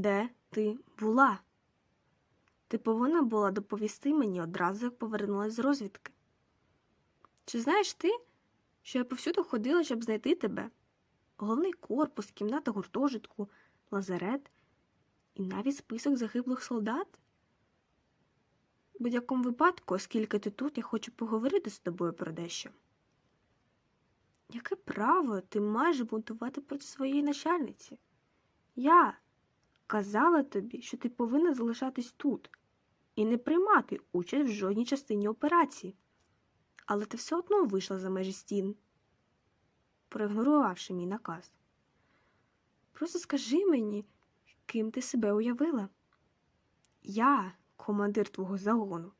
Де ти була? Ти повинна була доповісти мені одразу, як повернулась з розвідки. Чи знаєш ти, що я повсюду ходила, щоб знайти тебе? Головний корпус, кімната гуртожитку, лазарет і навіть список загиблих солдат? Будь-якому випадку, оскільки ти тут, я хочу поговорити з тобою про дещо. Яке право ти маєш бунтувати проти своєї начальниці? Я казала тобі, що ти повинна залишатись тут і не приймати участь в жодній частині операції. Але ти все одно вийшла за межі стін, проігнорувавши мій наказ. Просто скажи мені, ким ти себе уявила? Я командир твого загону.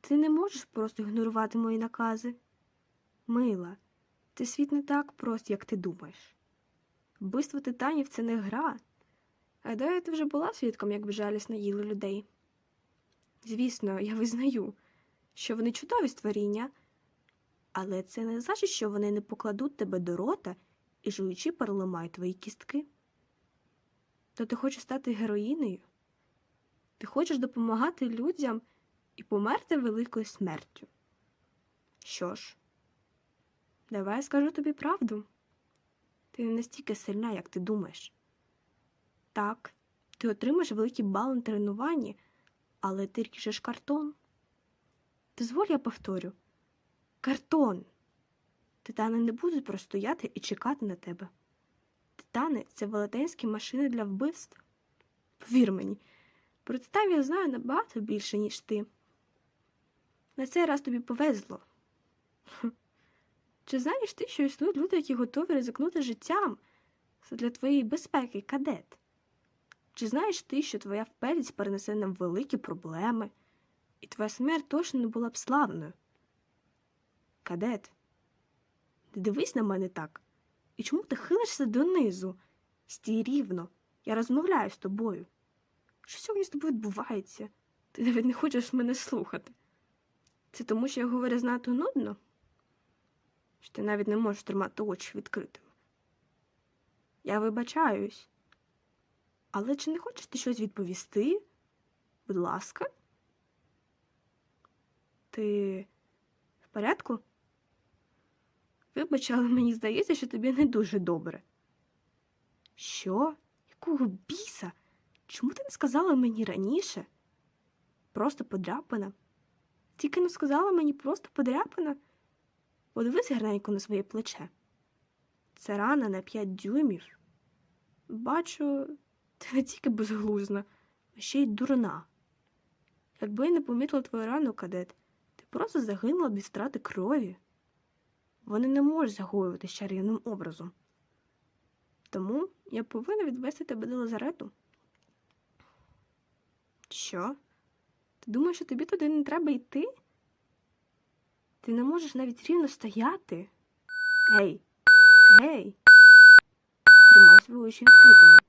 Ти не можеш просто ігнорувати мої накази. Мила, ти світ не так прост, як ти думаєш. Вбивство титанів це не гра. Гадаю, ти вже була свідком, як безжалісно їли людей. Звісно, я визнаю, що вони чудові створіння, але це не значить, що вони не покладуть тебе до рота і жуючи переламають твої кістки. То ти хочеш стати героїнею? Ти хочеш допомагати людям і померти великою смертю. Що ж, давай я скажу тобі правду. Ти не настільки сильна, як ти думаєш. Так, ти отримаєш великий бал на тренуванні, але ти ріжеш картон. Дозволь, я повторю. Картон. Титани не будуть простояти і чекати на тебе. Титани це велетенські машини для вбивств. Повір мені, про титанів я знаю набагато більше, ніж ти. На цей раз тобі повезло. Чи знаєш ти, що існують люди, які готові ризикнути життям для твоєї безпеки, кадет? Чи знаєш ти, що твоя впертість перенесе нам великі проблеми, і твоя смерть точно не була б славною? Кадет, ти дивись на мене так. І чому ти хилишся донизу? Стій рівно, я розмовляю з тобою. Що сьогодні з тобою відбувається? Ти навіть не хочеш мене слухати. Це тому, що я говорю знато нудно? Що ти навіть не можеш тримати очі відкритими. Я вибачаюсь. Але чи не хочеш ти щось відповісти? Будь ласка. Ти в порядку? Вибач, але мені здається, що тобі не дуже добре. Що? Якого біса? Чому ти не сказала мені раніше? Просто подряпина. Тільки не сказала мені просто подряпина. Подивись гарненько на своє плече. Це рана на п'ять дюймів. Бачу, ти не тільки безглузна, а ще й дурна. Якби я не помітила твою рану, кадет, ти просто загинула від втрати крові. Вони не можуть загоюватися чарівним образом. Тому я повинна відвести тебе до лазарету. Що? Ти думаєш, що тобі туди не треба йти? Ти не можеш навіть рівно стояти. Гей, гей, тримай свої очі відкритими.